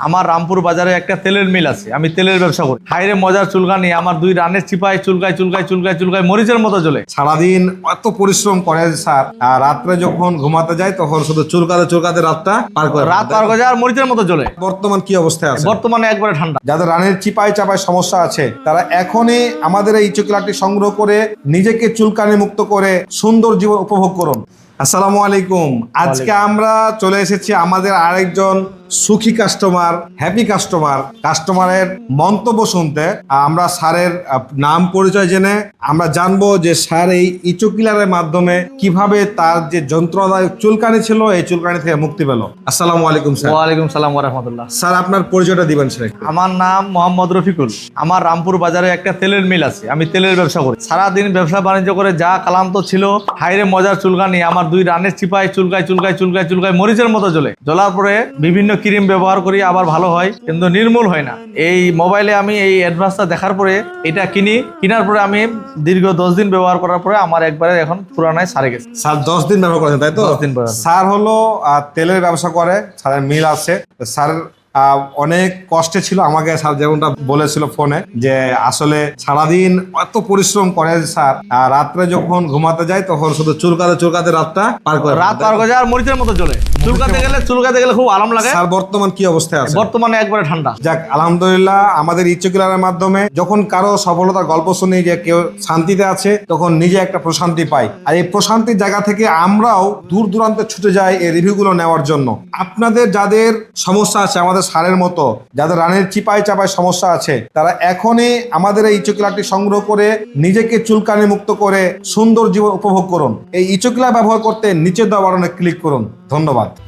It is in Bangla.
আমার রামপুর বাজারে একটা তেলের মিল আছে আমি তেলের ব্যবসা করি। হাইরে মজার চুলকানি আমার দুই রানের চিপায় চুলকায় চুলকায় চুলকায় চুলকায় মরিচের মতো চলে সারাদিন এত পরিশ্রম করে স্যার আর রাত্রে যখন ঘুমাতে যায় তখন শুধু চুলকাতে চুলকাতে রাতটা পার করে রাত পার করে যায় আর মরিচের মতো চলে বর্তমান কি অবস্থায় আছে? বর্তমানে একবারে ঠান্ডা। যাদের রানের চিপাই চাপায় সমস্যা আছে তারা এখনই আমাদের এই চুকিলাটি সংগ্রহ করে নিজেকে চুলকানি মুক্ত করে সুন্দর জীবন উপভোগ করুন। আসসালামু আলাইকুম। আজকে আমরা চলে এসেছি আমাদের আরেকজন সুখী কাস্টমার হ্যাপি কাস্টমার কাস্টমারের মন্তব্য শুনতে আমরা স্যারের নাম পরিচয় জেনে আমরা জানব যে স্যার এই ইচোকিলারের মাধ্যমে কীভাবে তার যে যন্ত্রণাদায়ক চুলকানি ছিল এই চুলকানি থেকে মুক্তি পেল। আসসালামু আলাইকুম স্যার। ওয়ালাইকুম সালাম রহমতুল্লাহ। স্যার আপনার পরিচয়টা দিবেন স্যার আমার নাম মোহাম্মদ রফিকুল। আমার রামপুর বাজারে একটা তেলের মিল আছে আমি তেলের ব্যবসা করি। সারাদিন ব্যবসা বাণিজ্য করে যা কালাম তো ছিল হাইরে মজার চুলকানি আমার দুই রানের চিপায় চুলকায় চুলকায় চুলকায় চুলকায় মরিচের মতো জ্বলে। জ্বলার পরে বিভিন্ন ক্রিম ব্যবহার করি আবার ভালো হয় কিন্তু নির্মূল হয় না। এই মোবাইলে আমি এই অ্যাডভান্সটা দেখার পরে এটা কিনি কেনার পরে আমি দীর্ঘ দশ দিন ব্যবহার করার পরে আমার একবারে এখন পুরানায় সারে গেছে। স্যার দশ দিন ব্যবহার করেছেন তাই তো? 10 দিন। স্যার হলো তেলের ব্যবসা করে স্যারের মিল আছে। স্যার অনেক কষ্টে ছিল আমাকে স্যার যেমনটা বলেছিল ফোনে যে আসলে সারাদিন এত পরিশ্রম করে স্যার আর রাত্রে যখন ঘুমাতে যায় তখন শুধু চুলকাতে চুলকাতে রাতটা পার করে রাত পার করে যায় আর মরিচের মতো জ্বলে। চুলকাতে গেলে চুলকাতে গেলে খুব আরাম লাগে। স্যার বর্তমান কি অবস্থায় আছে বর্তমানে একবারে ঠান্ডা। যাক আলহামদুলিল্লাহ আমাদের ইচ্ছকিলারের মাধ্যমে যখন কারও সফলতার গল্প শুনি যে কেউ শান্তিতে আছে তখন নিজে একটা প্রশান্তি পাই। আর এই প্রশান্তির জায়গা থেকে আমরাও দূর দূরান্তে ছুটে যাই এই রিভিউগুলো নেওয়ার জন্য। আপনাদের যাদের সমস্যা আছে আমাদের সারের মতো যাদের রানের চিপায় চাপায় সমস্যা আছে তারা এখনই আমাদের এই ইচোকিলারটি সংগ্রহ করে নিজেকে চুলকানি মুক্ত করে সুন্দর জীবন উপভোগ করুন। এই ইচোকিলা ব্যবহার করতে নিচে দেওয়া বাটনে ক্লিক করুন। ধন্যবাদ।